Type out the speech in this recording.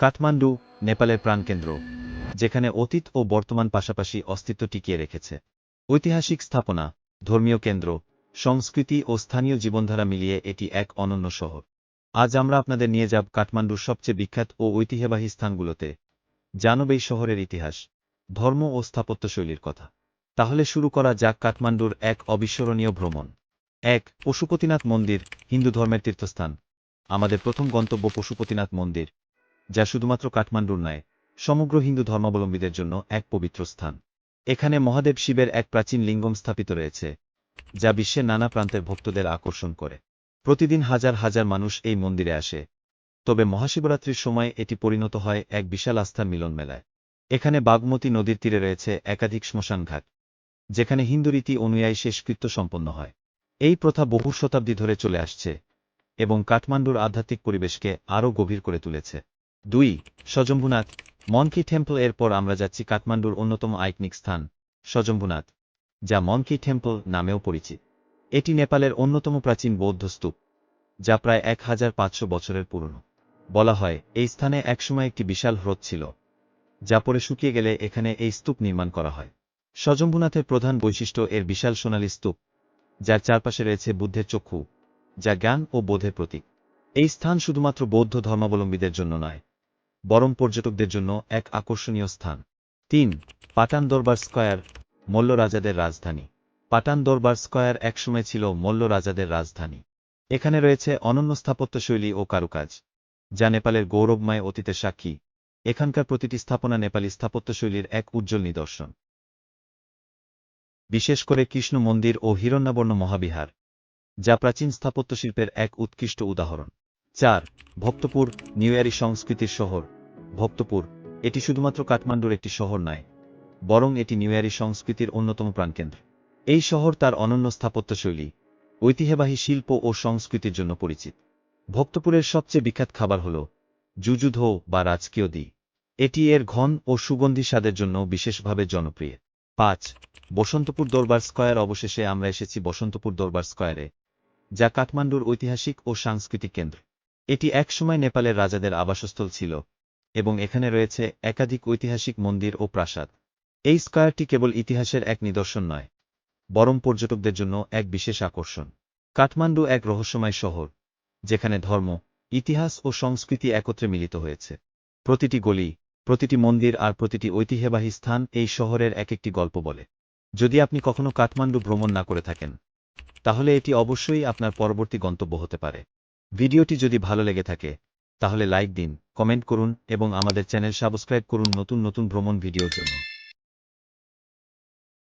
কাঠমান্ডু, নেপালের প্রাণকেন্দ্র, যেখানে অতীত ও বর্তমান পাশাপাশি অস্তিত্ব টিকিয়ে রেখেছে। ঐতিহাসিক স্থাপনা, ধর্মীয় কেন্দ্র, সংস্কৃতি ও স্থানীয় জীবনধারা মিলিয়ে এটি এক অনন্য শহর। আজ আমরা আপনাদের নিয়ে যাব কাঠমান্ডুর সবচেয়ে বিখ্যাত ও ঐতিহ্যবাহী স্থানগুলোতে। জানব এই শহরের ইতিহাস, ধর্ম ও স্থাপত্যশৈলীর কথা। তাহলে শুরু করা যাক কাঠমান্ডুর এক অবিস্মরণীয় ভ্রমণ। এক, পশুপতিনাথ মন্দির, হিন্দু ধর্মের তীর্থস্থান। আমাদের প্রথম গন্তব্য পশুপতিনাথ মন্দির। যা শুধুমাত্র কাঠমান্ডুর নয়, সমগ্র হিন্দু ধর্মাবলম্বীদের জন্য এক পবিত্র স্থান। এখানে মহাদেব শিবের এক প্রাচীন লিঙ্গম স্থাপিত রয়েছে, যা বিশ্বের নানা প্রান্তের ভক্তদের আকর্ষণ করে। প্রতিদিন হাজার হাজার মানুষ এই মন্দিরে আসে। তবে মহাশিবরাত্রির সময় এটি পরিণত হয় এক বিশাল আস্থার মিলন মেলায় এখানে বাগমতী নদীর তীরে রয়েছে একাধিক শ্মশানঘাট যেখানে হিন্দু রীতি অনুযায়ী শেষকৃত্য সম্পন্ন হয়। এই প্রথা বহু শতাব্দী ধরে চলে আসছে এবং কাঠমান্ডুর আধ্যাত্মিক পরিবেশকে আরও গভীর করে তুলেছে। দুই সজম্ভুনাথ মনকি টেম্পল এরপর আমরা যাচ্ছি কাঠমান্ডুর অন্যতম আইকনিক স্থান সজম্ভুনাথ যা মনকি টেম্পল নামেও পরিচিত। এটি নেপালের অন্যতম প্রাচীন বৌদ্ধ স্তূপ, যা প্রায় এক হাজার পাঁচশো বছরের পুরনো। বলা হয়, এই স্থানে একসময় একটি বিশাল হ্রদ ছিল, যা পরে শুকিয়ে গেলে এখানে এই স্তূপ নির্মাণ করা হয়। সজম্ভুনাথের প্রধান বৈশিষ্ট্য এর বিশাল সোনালী স্তূপ, যার চারপাশে রয়েছে বুদ্ধের চক্ষু, যা জ্ঞান ও বোধের প্রতীক। এই স্থান শুধুমাত্র বৌদ্ধ ধর্মাবলম্বীদের জন্য নয় বরং পর্যটকদের জন্য এক আকর্ষণীয় স্থান। তিন পাটান দরবার স্কয়ার মল্ল রাজাদের রাজধানী। পাটান দরবার স্কয়ার একসময় ছিল মল্ল রাজাদের রাজধানী। এখানে রয়েছে অনন্য স্থাপত্যশৈলী ও কারুকাজ, যা নেপালের গৌরবময় অতীতের সাক্ষী। এখানকার প্রতিটি স্থাপনা নেপালি স্থাপত্যশৈলীর এক উজ্জ্বল নিদর্শন। বিশেষ করে কৃষ্ণ মন্দির ও হিরণ্যাবর্ণ মহাবিহার, যা প্রাচীন স্থাপত্যশিল্পের এক উৎকৃষ্ট উদাহরণ। চার, ভক্তপুর নিউয়ারি সংস্কৃতির শহর। ভক্তপুর, এটি শুধুমাত্র কাঠমান্ডুর একটি শহর নয়, বরং এটি নিউয়ারি সংস্কৃতির অন্যতম প্রাণকেন্দ্র। এই শহর তার অনন্য স্থাপত্যশৈলী, ঐতিহ্যবাহী শিল্প ও সংস্কৃতির জন্য পরিচিত। ভক্তপুরের সবচেয়ে বিখ্যাত খাবার হল জুজুধো বা রাজকীয় দি এটি এর ঘন ও সুগন্ধি স্বাদের জন্য বিশেষভাবে জনপ্রিয়। পাঁচ, বসন্তপুর দরবার স্কয়ার অবশেষে আমরা এসেছি বসন্তপুর দরবার স্কয়ারে, যা কাঠমান্ডুর ঐতিহাসিক ও সাংস্কৃতিক কেন্দ্র। এটি একসময় নেপালের রাজাদের আবাসস্থল ছিল, এবং এখানে রয়েছে একাধিক ঐতিহাসিক মন্দির ও প্রাসাদ। এই স্কয়ারটি কেবল ইতিহাসের এক নিদর্শন নয়, বরং পর্যটকদের জন্য এক বিশেষ আকর্ষণ। কাঠমান্ডু এক রহস্যময় শহর, যেখানে ধর্ম, ইতিহাস ও সংস্কৃতি একত্রে মিলিত হয়েছে। প্রতিটি গলি, প্রতিটি মন্দির আর প্রতিটি ঐতিহ্যবাহী স্থান এই শহরের এক একটি গল্প বলে। যদি আপনি কখনো কাঠমান্ডু ভ্রমণ না করে থাকেন, তাহলে এটি অবশ্যই আপনার পরবর্তী গন্তব্য হতে পারে। ভিডিওটি যদি ভালো লেগে থাকে, তাহলে লাইক দিন, কমেন্ট করুন এবং আমাদের চ্যানেল সাবস্ক্রাইব করুন নতুন নতুন ভ্রমণ ভিডিওর জন্য।